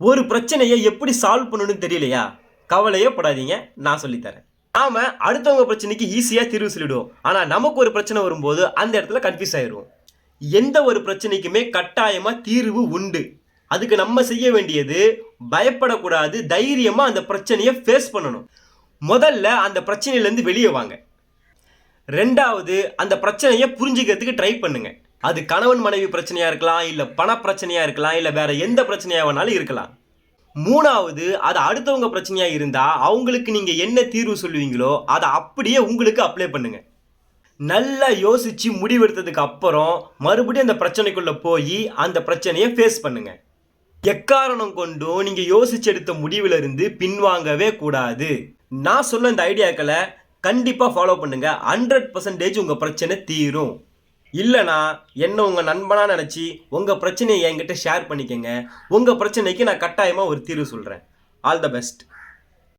ஒரு பிரச்சனையை எப்படி சால்வ் பண்ணணும்னு தெரியலையா? கவலையே படாதீங்க நான் சொல்லித்தரேன். நாம அடுத்தவங்க பிரச்சனைக்கு ஈஸியாக தீர்வு சொல்லிவிடுவோம் ஆனால் நமக்கு ஒரு பிரச்சனை வரும்போது அந்த இடத்துல கன்ஃபியூஸ் ஆயிடுவோம். எந்த ஒரு பிரச்சனைக்குமே கட்டாயமாக தீர்வு உண்டு. அதுக்கு நம்ம செய்ய வேண்டியது பயப்படக்கூடாது தைரியமாக அந்த பிரச்சனையை ஃபேஸ் பண்ணணும். முதல்ல அந்த பிரச்சனையிலேருந்து வெளியே வாங்க. ரெண்டாவது அந்த பிரச்சனையை புரிஞ்சுக்கிறதுக்கு ட்ரை பண்ணுங்கள் அது கணவன் மனைவி பிரச்சனையாக இருக்கலாம் இல்லை பண பிரச்சனையாக இருக்கலாம் இல்லை வேறு எந்த பிரச்சனையாக வேணாலும் இருக்கலாம். மூணாவது அது அடுத்தவங்க பிரச்சனையாக இருந்தால் அவங்களுக்கு நீங்கள் என்ன தீர்வு சொல்லுவீங்களோ அதை அப்படியே உங்களுக்கு அப்ளை பண்ணுங்கள் நல்லா யோசித்து முடிவெடுத்ததுக்கு அப்புறம் மறுபடியும் அந்த பிரச்சனைக்குள்ளே போய் அந்த பிரச்சனையை ஃபேஸ் பண்ணுங்கள் எக்காரணம் கொண்டும் நீங்கள் யோசிச்சு எடுத்த முடிவிலிருந்து பின்வாங்கவே கூடாது. நான் சொன்ன இந்த ஐடியாக்களை கண்டிப்பாக ஃபாலோ பண்ணுங்கள் ஹண்ட்ரட் பர்சன்டேஜ் உங்கள் பிரச்சனை தீரும். இல்லைனா என்ன உங்கள் நண்பனாக நினச்சி உங்கள் பிரச்சனையை என்கிட்ட ஷேர் பண்ணிக்கங்க. உங்கள் பிரச்சனைக்கு நான் கட்டாயமாக ஒரு தீர்வு சொல்கிறேன் ஆல் த பெஸ்ட்